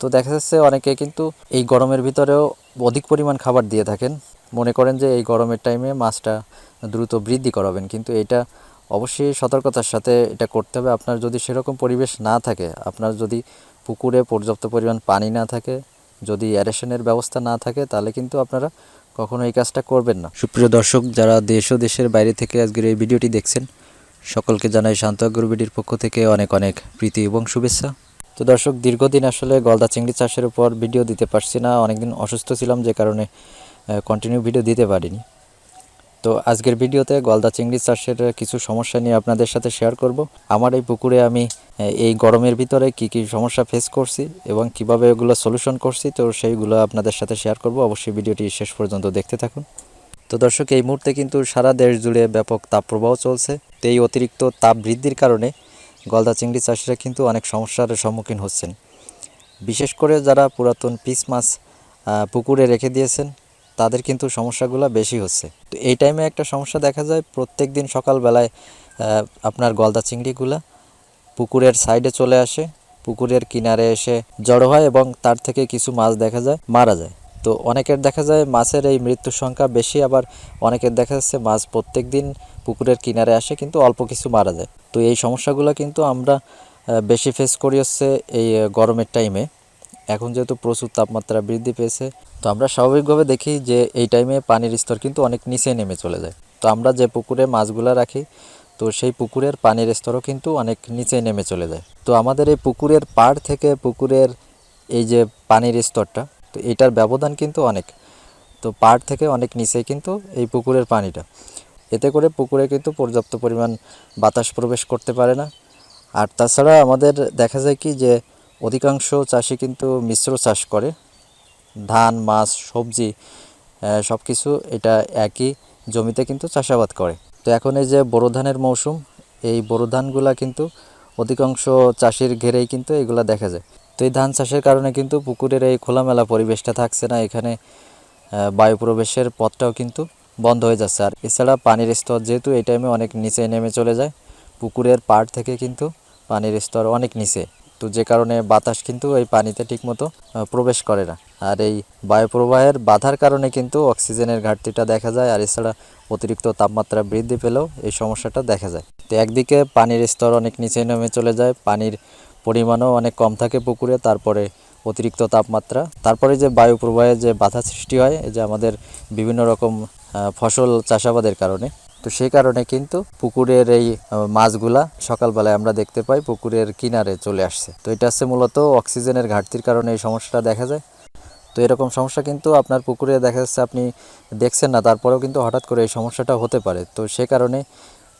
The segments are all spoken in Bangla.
তো দেখা যাচ্ছে অনেকে কিন্তু এই গরমের ভিতরেও অধিক পরিমাণ খাবার দিয়ে থাকেন। মনে করেন যে এই গরমের টাইমে মাছটা দ্রুত বৃদ্ধি করাবেন। কিন্তু এটা অবশ্যই সতর্কতার সাথে এটা করতে হবে। আপনার যদি সেরকম পরিবেশ না থাকে, আপনার যদি পুকুরে পর্যাপ্ত পরিমাণ পানি না থাকে, যদি অ্যারেশনের ব্যবস্থা না থাকে, তাহলে কিন্তু আপনারা কখনো এই কাজটা করবেন না। সুপ্রিয় দর্শক, যারা দেশ ও দেশের বাইরে থেকে আজকের এই ভিডিওটি দেখছেন, সকলকে জানাই শান্ত গুরুবিডির পক্ষ থেকে অনেক অনেক প্রীতি এবং শুভেচ্ছা। তো দর্শক, দীর্ঘদিন আসলে গলদা চিংড়ি চাষের উপর ভিডিও দিতে পারছি না। অনেকদিন অসুস্থ ছিলাম, যে কারণে কন্টিনিউ ভিডিও দিতে পারিনি। তো আজকের ভিডিওতে গলদা চিংড়ি চাষের কিছু সমস্যা নিয়ে আপনাদের সাথে শেয়ার করব। আমার এই পুকুরে আমি এই গরমের ভিতরে কি কি সমস্যা ফেস করছি এবং কীভাবে এগুলো সলিউশন করছি, তো সেইগুলো আপনাদের সাথে শেয়ার করব। অবশ্যই ভিডিওটি শেষ পর্যন্ত দেখতে থাকুন। তো দর্শক, এই মুহূর্তে কিন্তু সারা দেশ জুড়ে ব্যাপক তাপপ্রবাহ চলছে। তো এই অতিরিক্ত তাপ বৃদ্ধির কারণে গলদা চিংড়ি চাষিরা কিন্তু অনেক সমস্যার সম্মুখীন হচ্ছেন। বিশেষ করে যারা পুরাতন পিস মাছ পুকুরে রেখে দিয়েছেন, তাদের কিন্তু সমস্যাগুলো বেশি হচ্ছে। তো এই টাইমে একটা সমস্যা দেখা যায় প্রত্যেক দিন সকালবেলায় আপনার গলদা চিংড়িগুলা পুকুরের সাইডে চলে আসে, পুকুরের কিনারে এসে জড়ো হয় এবং তার থেকে কিছু মাছ দেখা যায়, মারা যায়। তো অনেকের দেখা যায় মাছের এই মৃত্যুর সংখ্যা বেশি, আবার অনেকের দেখা যাচ্ছে মাছ প্রত্যেক দিন পুকুরের কিনারে আসে, কিন্তু অল্প কিছু মারা যায়। তো এই সমস্যাগুলো কিন্তু আমরা বেশি ফেস করি হচ্ছে এই গরমের টাইমে এখন যেহেতু প্রচুর তাপমাত্রা বৃদ্ধি পেয়েছে, তো আমরা স্বাভাবিকভাবে দেখি যে এই টাইমে পানির স্তর কিন্তু অনেক নিচে নেমে চলে যায়। তো আমরা যে পুকুরে মাছগুলো রাখি, তো সেই পুকুরের পানির স্তরও কিন্তু অনেক নিচে নেমে চলে যায়। তো আমাদের এই পুকুরের পাড় থেকে পুকুরের এই যে পানির স্তরটা তো এটার ব্যবধান কিন্তু অনেক। তো পাড় থেকে অনেক নিচে কিন্তু এই পুকুরের পানিটা। এতে করে পুকুরে কিন্তু পর্যাপ্ত পরিমাণ বাতাস প্রবেশ করতে পারে না। আর তাছাড়া আমাদের দেখা যায় কি যে অধিকাংশ চাষি কিন্তু মিশ্র চাষ করে। ধান, মাছ, সবজি সব কিছু এটা একই জমিতে কিন্তু চাষাবাদ করে। তো এখন এই যে বোরো ধানের মৌসুম, এই বোরো ধানগুলা কিন্তু অধিকাংশ চাষির ঘেরেই কিন্তু এগুলা দেখা যায়। তো এই ধান চাষের কারণে কিন্তু পুকুরের এই খোলামেলা পরিবেশটা থাকছে না। এখানে বায়ু প্রবেশের পথটাও কিন্তু বন্ধ হয়ে যাচ্ছে। আর এছাড়া পানির স্তর যেহেতু এই টাইমে অনেক নিচে নেমে চলে যায়, পুকুরের পাড় থেকে কিন্তু পানির স্তর অনেক নিচে। তো যে কারণে বাতাস কিন্তু এই পানিতে ঠিকমতো প্রবেশ করে না। আর এই বায়ু প্রবাহের বাধার কারণে কিন্তু অক্সিজেনের ঘাটতিটা দেখা যায়, আর এছাড়া অতিরিক্ত তাপমাত্রা বৃদ্ধি পেলেও এই সমস্যাটা দেখা যায়। তো একদিকে পানির স্তর অনেক নিচে নেমে চলে যায়, পানির পরিমাণও অনেক কম থাকে পুকুরে, তারপরে অতিরিক্ত তাপমাত্রা। তারপরে যে বায়ু প্রবাহে যে বাধা সৃষ্টি হয় যে আমাদের বিভিন্ন রকম ফসল চাষাবাদের কারণে। তো সেই কারণে কিন্তু পুকুরের এই মাছগুলা সকালবেলায় আমরা দেখতে পাই, পুকুরের কিনারে চলে আসছে। তো এটা হচ্ছে মূলত অক্সিজেনের ঘাটতির কারণে এই সমস্যাটা দেখা যায়। তো এরকম সমস্যা কিন্তু আপনার পুকুরে দেখা যাচ্ছে আপনি দেখছেন না, তারপরেও কিন্তু হঠাৎ করে এই সমস্যাটা হতে পারে। তো সে কারণে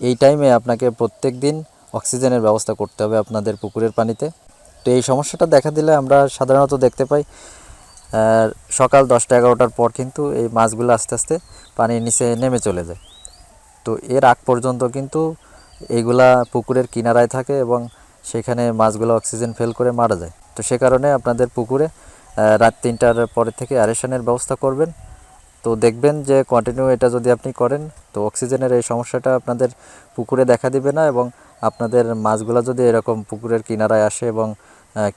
এই টাইমে আপনাকে প্রত্যেক দিন অক্সিজেনের ব্যবস্থা করতে হবে আপনাদের পুকুরের পানিতে। তো এই সমস্যাটা দেখা দিলে আমরা সাধারণত দেখতে পাই সকাল দশটা এগারোটার পর কিন্তু এই মাছগুলো আস্তে আস্তে পানির নিচে নেমে চলে যায়। তো এর আগ পর্যন্ত কিন্তু এইগুলা পুকুরের কিনারায় থাকে এবং সেখানে মাছগুলো অক্সিজেন ফেল করে মারা যায়। তো সে কারণে আপনাদের পুকুরে রাত তিনটার পরে থেকে অ্যারেশনের ব্যবস্থা করবেন। তো দেখবেন যে কন্টিনিউ এটা যদি আপনি করেন, তো অক্সিজেনের এই সমস্যাটা আপনাদের পুকুরে দেখা দিবে না এবং আপনাদের মাছগুলো যদি এরকম পুকুরের কিনারায় আসে এবং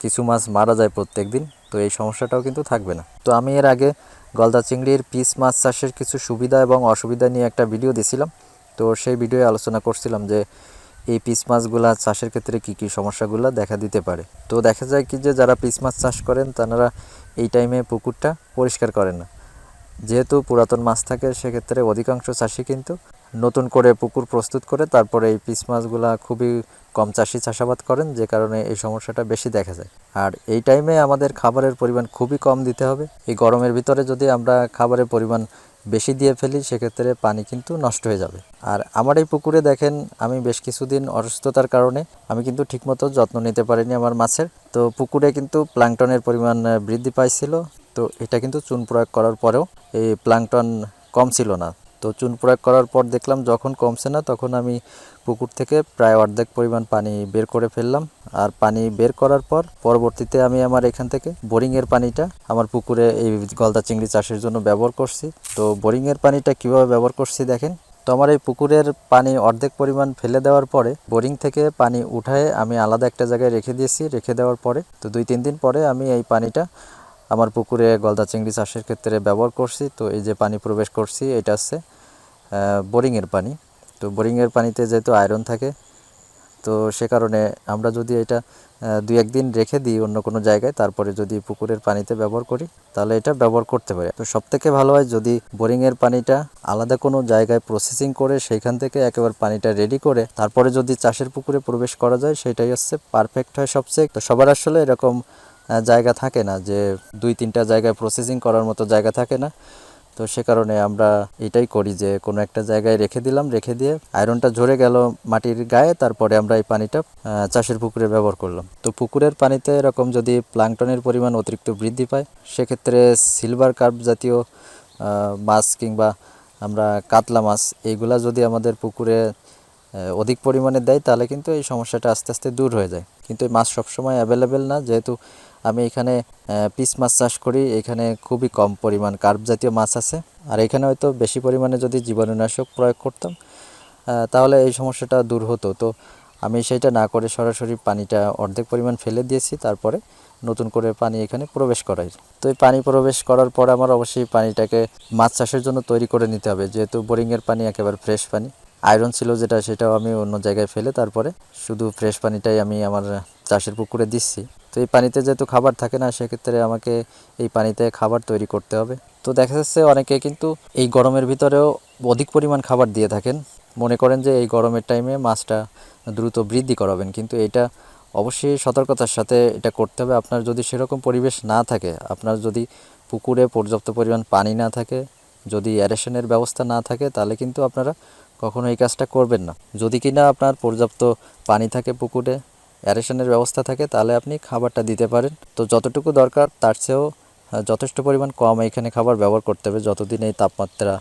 কিছু মাছ মারা যায় প্রত্যেক দিন তো এই সমস্যাটাও কিন্তু থাকবে না। তো আমি এর আগে গলদা চিংড়ির পিস মাছ চাষের কিছু সুবিধা এবং অসুবিধা নিয়ে একটা ভিডিও দিছিলাম। তো সেই ভিডিওয়ে আলোচনা করছিলাম যে, এই পিস মাছগুলা চাষের ক্ষেত্রে কি কি সমস্যাগুলো দেখা দিতে পারে। তো দেখা যায় কি যে, যারা পিস মাছ চাষ করেন, তারা এই টাইমে পুকুরটা পরিষ্কার করেন না। যেহেতু পুরাতন মাছ থাকে, সেক্ষেত্রে অধিকাংশ চাষি কিন্তু নতুন করে পুকুর প্রস্তুত করে তারপরে এই পিস মাছগুলা খুবই কম চাষি চাষাবাদ করেন, যে কারণে এই সমস্যাটা বেশি দেখা যায়। আর এই টাইমে আমাদের খাবারের পরিমাণ খুবই কম দিতে হবে। এই গরমের ভিতরে যদি আমরা খাবারের পরিমাণ বেশি দিয়ে ফেলি, সেক্ষেত্রে পানি কিন্তু নষ্ট হয়ে যাবে। আর আমার এই পুকুরে দেখেন, আমি বেশ কিছুদিন অসুস্থতার কারণে আমি কিন্তু ঠিকমতো যত্ন নিতে পারিনি আমার মাছের। তো পুকুরে কিন্তু প্লাংটনের পরিমাণ বৃদ্ধি পাইছিল। তো এটা কিন্তু চুন প্রয়োগ করার পরেও এই প্লাংটন কম ছিল না। তো চুন প্রয়োগ করার পর দেখলাম যখন কমছে না, তখন আমি পুকুর থেকে প্রায় অর্ধেক পরিমাণ পানি বের করে ফেললাম। আর পানি বের করার পর পরবর্তীতে আমি আমার এখান থেকে বোরিংয়ের পানিটা আমার পুকুরে এই গলদা চিংড়ি চাষের জন্য ব্যবহার করছি। তো বোরিংয়ের পানিটা কীভাবে ব্যবহার করছি দেখেন, তো আমার এই পুকুরের পানি অর্ধেক পরিমাণ ফেলে দেওয়ার পরে বোরিং থেকে পানি উঠায় আমি আলাদা একটা জায়গায় রেখে দিয়েছি। রেখে দেওয়ার পরে তো দুই তিন দিন পরে আমি এই পানিটা আমার পুকুরে গলদা চিংড়ি চাষের ক্ষেত্রে ব্যবহার করছি। তো এই যে পানি প্রবেশ করছি, এটা হচ্ছে বোরিংয়ের পানি। তো বোরিংয়ের পানিতে যেহেতু আয়রন থাকে, তো সে কারণে আমরা যদি এটা দুই একদিন রেখে দিই অন্য কোনো জায়গায়, তারপরে যদি পুকুরের পানিতে ব্যবহার করি, তাহলে এটা ব্যবহার করতে পারি। তো সব থেকে ভালো হয় যদি বোরিংয়ের পানিটা আলাদা কোনো জায়গায় প্রসেসিং করে, সেইখান থেকে একেবারে পানিটা রেডি করে, তারপরে যদি চাষের পুকুরে প্রবেশ করা যায়, সেটাই হচ্ছে পারফেক্ট হয় সবচেয়ে। তো সবার আসলে এরকম জায়গা থাকে না যে দুই তিনটা জায়গায় প্রসেসিং করার মতো জায়গা থাকে না। তো সে কারণে আমরা এটাই করি যে কোনো একটা জায়গায় রেখে দিলাম, রেখে দিয়ে আয়রনটা ঝরে গেল মাটির গায়ে, তারপরে আমরা এই পানিটা চাষের পুকুরে ব্যবহার করলাম। তো পুকুরের পানিতে এরকম যদি প্লাংটনের পরিমাণ অতিরিক্ত বৃদ্ধি পায়, সেক্ষেত্রে সিলভার কার্প জাতীয় মাছ কিংবা আমরা কাতলা মাছ এইগুলা যদি আমাদের পুকুরে অধিক পরিমাণে দেয়, তাহলে কিন্তু এই সমস্যাটা আস্তে আস্তে দূর হয়ে যায়। কিন্তু এই মাছ সবসময় অ্যাভেলেবেল না, যেহেতু আমি এখানে পিস মাছ চাষ করি। এখানে খুবই কম পরিমাণ কার্প জাতীয় মাছ আছে। আর এখানে হয়তো বেশি পরিমাণে যদি জীবাণুনাশক প্রয়োগ করতাম তাহলে এই সমস্যাটা দূর হতো। তো আমি সেটা না করে সরাসরি পানিটা অর্ধেক পরিমাণ ফেলে দিয়েছি। তারপরে নতুন করে পানি এখানে প্রবেশ করাই। তো এই পানি প্রবেশ করার পর আমার অবশ্যই পানিটাকে মাছ চাষের জন্য তৈরি করে নিতে হবে। যেহেতু বোরিংয়ের পানি, একেবারে ফ্রেশ পানি। আয়রন ছিল যেটা, সেটাও আমি অন্য জায়গায় ফেলে তারপরে শুধু ফ্রেশ পানিটাই আমি আমার চাষের পুকুরে দিচ্ছি। তো এই পানিতে যেহেতু খাবার থাকে না, সেক্ষেত্রে আমাকে এই পানিতে খাবার তৈরি করতে হবে। তো দেখা যাচ্ছে অনেকে কিন্তু এই গরমের ভিতরেও অধিক পরিমাণ খাবার দিয়ে থাকেন। মনে করেন যে এই গরমের টাইমে মাছটা দ্রুত বৃদ্ধি করাবেন, কিন্তু এটা অবশ্যই সতর্কতার সাথে এটা করতে হবে। আপনার যদি সেরকম পরিবেশ না থাকে, আপনার যদি পুকুরে পর্যাপ্ত পরিমাণ পানি না থাকে, যদি অ্যারেশনের ব্যবস্থা না থাকে, তাহলে কিন্তু আপনারা কখনো এই কাজটা করবেন না। যদি কিনা আপনার পর্যাপ্ত পানি থাকে পুকুরে অ্যারেশনের ব্যবস্থা থাকে, তাহলে আপনি খাবারটা দিতে পারেন। তো যতটুকু দরকার, তার চেয়েও যথেষ্ট পরিমাণ কম এখানে খাবার ব্যবহার করতে হবে, যতদিন এই তাপমাত্রা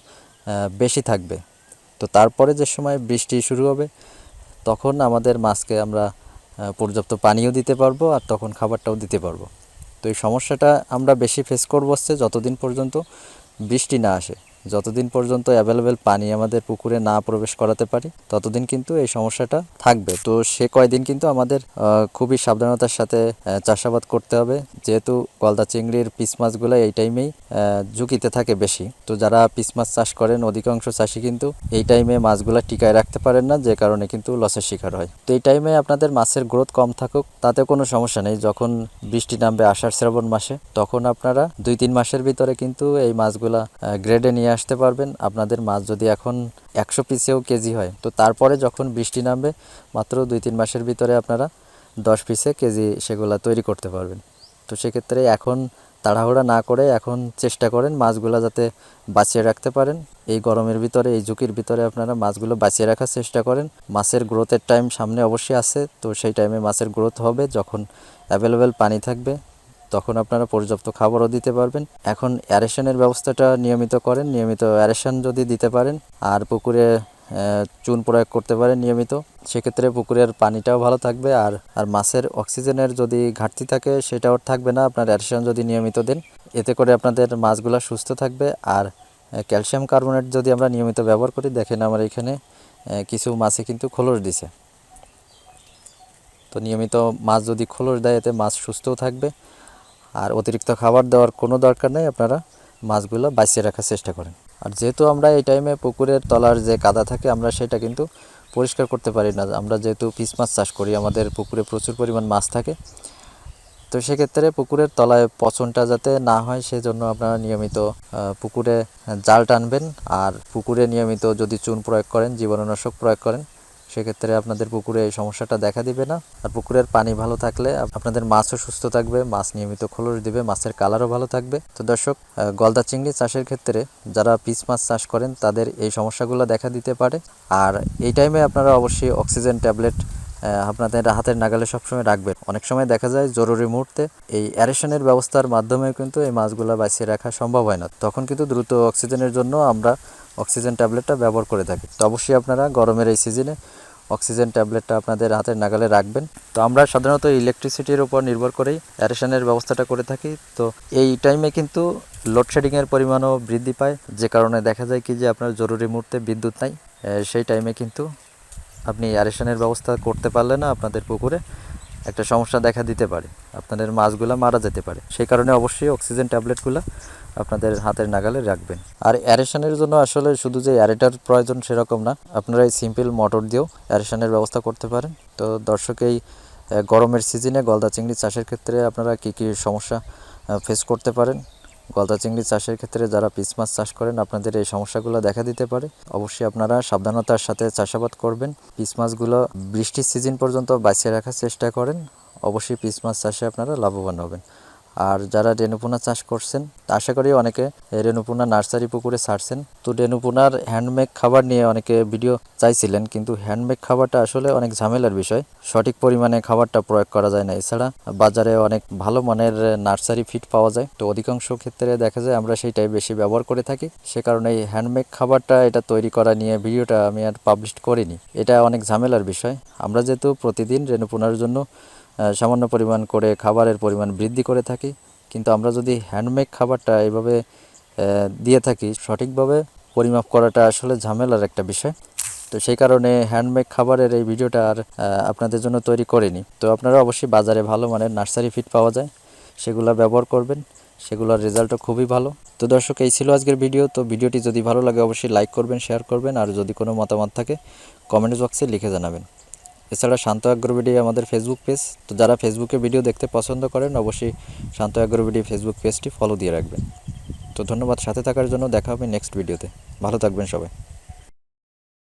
বেশি থাকবে। তো তারপরে যে সময় বৃষ্টি শুরু হবে, তখন আমাদের মাছকে আমরা পর্যাপ্ত পানিও দিতে পারব আর তখন খাবারটাও দিতে পারব। তো এই সমস্যাটা আমরা বেশি ফেস করব হচ্ছে যতদিন পর্যন্ত বৃষ্টি না আসে। যতদিন পর্যন্ত অ্যাভেলেবেল পানি আমাদের পুকুরে না প্রবেশ করাতে পারি, ততদিন কিন্তু এই সমস্যাটা থাকবে। তো সে কয়দিন কিন্তু আমাদের খুবই সাবধানতার সাথে চাষাবাদ করতে হবে। যেহেতু গলদা চিংড়ির পিস মাছগুলো এই টাইমেই ঝুঁকিতে থাকে বেশি। তো যারা পিস মাছ চাষ করেন, অধিকাংশ চাষি কিন্তু এই টাইমে মাছগুলো টিকায় রাখতে পারেন না, যে কারণে কিন্তু লসের শিকার হয়। তো এই টাইমে আপনাদের মাছের গ্রোথ কম থাকুক তাতে কোনো সমস্যা নেই। যখন বৃষ্টি নামবে আষাঢ় শ্রাবণ মাসে, তখন আপনারা দুই তিন মাসের ভিতরে কিন্তু এই মাছগুলা গ্রেডে নিয়ে আসতে পারবেন। আপনাদের মাছ যদি এখন একশো পিসেও কেজি হয়, তো তারপরে যখন বৃষ্টি নামবে, মাত্র দুই তিন মাসের ভিতরে আপনারা দশ পিসে কেজি সেগুলা তৈরি করতে পারবেন। তো সেক্ষেত্রে এখন তাড়াহুড়া না করে এখন চেষ্টা করেন মাছগুলো যাতে বাঁচিয়ে রাখতে পারেন। এই গরমের ভিতরে, এই ঝুঁকির ভিতরে আপনারা মাছগুলো বাঁচিয়ে রাখার চেষ্টা করেন। মাছের গ্রোথের টাইম সামনে অবশ্যই আছে, তো সেই টাইমে মাছের গ্রোথ হবে যখন অ্যাভেলেবেল পানি থাকবে। তখন আপনারা পর্যাপ্ত খাবারও দিতে পারবেন। এখন অ্যারেশনের ব্যবস্থাটা নিয়মিত করেন, নিয়মিত অ্যারেশন যদি দিতে পারেন, আর পুকুরে চুন প্রয়োগ করতে পারেন নিয়মিত, সেক্ষেত্রে পুকুরের পানিটাও ভালো থাকবে আর আর মাছের অক্সিজেনের যদি ঘাটতি থাকে, সেটাও থাকবে না। আপনার অ্যারেশন যদি নিয়মিত দেন, এতে করে আপনাদের মাছগুলো সুস্থ থাকবে। আর ক্যালসিয়াম কার্বনেট যদি আমরা নিয়মিত ব্যবহার করি, দেখেন আমার এখানে কিছু মাছে কিন্তু খোলস দিছে। তো নিয়মিত মাছ যদি খোলস দেয়, এতে মাছ সুস্থও থাকবে। আর অতিরিক্ত খাবার দেওয়ার কোনো দরকার নেই, আপনারা মাছগুলো বাঁচিয়ে রাখার চেষ্টা করেন। আর যেহেতু আমরা এই টাইমে পুকুরের তলার যে কাদা থাকে, আমরা সেটা কিন্তু পরিষ্কার করতে পারি না। আমরা যেহেতু পিস মাছ চাষ করি, আমাদের পুকুরে প্রচুর পরিমাণ মাছ থাকে। তো সেক্ষেত্রে পুকুরের তলায় পচনটা যাতে না হয়, সেজন্য আপনারা নিয়মিত পুকুরে জাল টানবেন। আর পুকুরে নিয়মিত যদি চুন প্রয়োগ করেন, জীবাণুনাশক প্রয়োগ করেন সেক্ষেত্রে আপনাদের পুকুরে এই সমস্যাটা দেখা দিবে না। আর পুকুরের পানি ভালো থাকলে আপনাদের মাছও সুস্থ থাকবে, মাছ নিয়মিত খোলস দিবে, মাছের কালারও ভালো থাকবে। তো দর্শক গলদা চিংড়ি চাষের ক্ষেত্রে যারা পিস মাছ চাষ করেন, তাদের এই সমস্যাগুলো দেখা দিতে পারে। আর এই টাইমে আপনারা অবশ্যই অক্সিজেন ট্যাবলেট আপনাদের হাতের নাগালে সবসময় রাখবেন। অনেক সময় দেখা যায় জরুরি মুহূর্তে এই অ্যারেশনের ব্যবস্থার মাধ্যমে কিন্তু এই মাছগুলো বাঁচিয়ে রাখা সম্ভব হয় না। তখন কিন্তু দ্রুত অক্সিজেনের জন্য আমরা অক্সিজেন ট্যাবলেটটা ব্যবহার করে থাকি। তো অবশ্যই আপনারা গরমের এই সিজনে অক্সিজেন ট্যাবলেটটা আপনাদের হাতের নাগালে রাখবেন। তো আমরা সাধারণত ইলেকট্রিসিটির উপর নির্ভর করেই অ্যারেশনের ব্যবস্থাটা করে থাকি। তো এই টাইমে কিন্তু লোডশেডিংয়ের পরিমাণও বৃদ্ধি পায়। যে কারণে দেখা যায় কি যে আপনার জরুরি মুহূর্তে বিদ্যুৎ নাই। সেই টাইমে কিন্তু আপনি অ্যারেশনের ব্যবস্থা করতে পারলে না আপনাদের পুকুরে। একটা সমস্যা দেখা দিতে পারে। আপনাদের মাছগুলো মারা যেতে পারে। সেই কারণে অবশ্যই অক্সিজেন ট্যাবলেটগুলো আপনাদের হাতের নাগালে রাখবেন। আর অ্যারেশনের জন্য আসলে শুধু যে অ্যারেটার প্রয়োজন সেরকম না, আপনারা এই সিম্পল মোটর দিয়েও অ্যারেশনের ব্যবস্থা করতে পারেন। তো দর্শক, এই গরমের সিজনে গলদা চিংড়ি চাষের ক্ষেত্রে আপনারা কী কী সমস্যা ফেস করতে পারেন? গলদা চিংড়ি চাষের ক্ষেত্রে যারা পিস মাছ চাষ করেন, আপনাদের এই সমস্যাগুলো দেখা দিতে পারে। অবশ্যই আপনারা সাবধানতার সাথে চাষাবাদ করবেন। পিস মাছগুলো বৃষ্টির সিজন পর্যন্ত বাঁচিয়ে রাখার চেষ্টা করেন। অবশ্যই পিস মাছ চাষে আপনারা লাভবান হবেন। আর যারা রেণুপোনা চাষ করছেন, আশা করি অনেকে এই রেণুপোনা নার্সারি পুকুরে ছাড়ছেন। তো রেণুপোনার হ্যান্ডমেক খাবার নিয়ে অনেকে ভিডিও চাইছিলেন, কিন্তু হ্যান্ডমেক খাবারটা আসলে অনেক ঝামেলার বিষয়। সঠিক পরিমাণে খাবারটা প্রয়োগ করা যায় না। এছাড়া বাজারে অনেক ভালো মানের নার্সারি ফিড পাওয়া যায়। তো অধিকাংশ ক্ষেত্রে দেখা যায় আমরা সেইটাই বেশি ব্যবহার করে থাকি। সে কারণে এই হ্যান্ডমেক খাবারটা এটা তৈরি করা নিয়ে ভিডিওটা আমি আর পাবলিশ করিনি। এটা অনেক ঝামেলার বিষয়। আমরা যেহেতু প্রতিদিন রেণুপোনার জন্য সামান্য পরিমাণ করে খাবারের পরিমাণ বৃদ্ধি করে থাকি। কিন্তু আমরা যদি হ্যান্ডমেক খাবারটা এইভাবে আহ, দিয়ে থাকি সঠিকভাবে পরিমাপ করাটা আসলে ঝামেলার একটা বিষয়। তো সেই কারণে হ্যান্ডমেক খাবারের এই ভিডিওটা আর আপনাদের জন্য তৈরি করিনি। তো আপনারা অবশ্যই বাজারে ভালো মানের নার্সারি ফিড পাওয়া যায়। সেগুলো ব্যবহার করবেন। সেগুলোর রেজাল্টও খুবই ভালো। তো দর্শক এই ছিল আজকের ভিডিও। তো ভিডিওটি যদি ভালো লাগে অবশ্যই লাইক করবেন শেয়ার করবেন। আর যদি কোনো মতামত থাকে কমেন্ট বক্সে লিখে জানাবেন। এছাড়া শান্ত অ্যাগ্রোভিডি আমাদের ফেসবুক পেজ তো যারা ফেসবুকে ভিডিও দেখতে পছন্দ করেন, অবশ্যই শান্ত অ্যাগ্রোভিডি ফেসবুক পেজটি ফলো দিয়ে রাখবেন। তো ধন্যবাদ, সাথে থাকার জন্য দেখা হবে নেক্সট ভিডিওতে ভালো থাকবেন সবাই।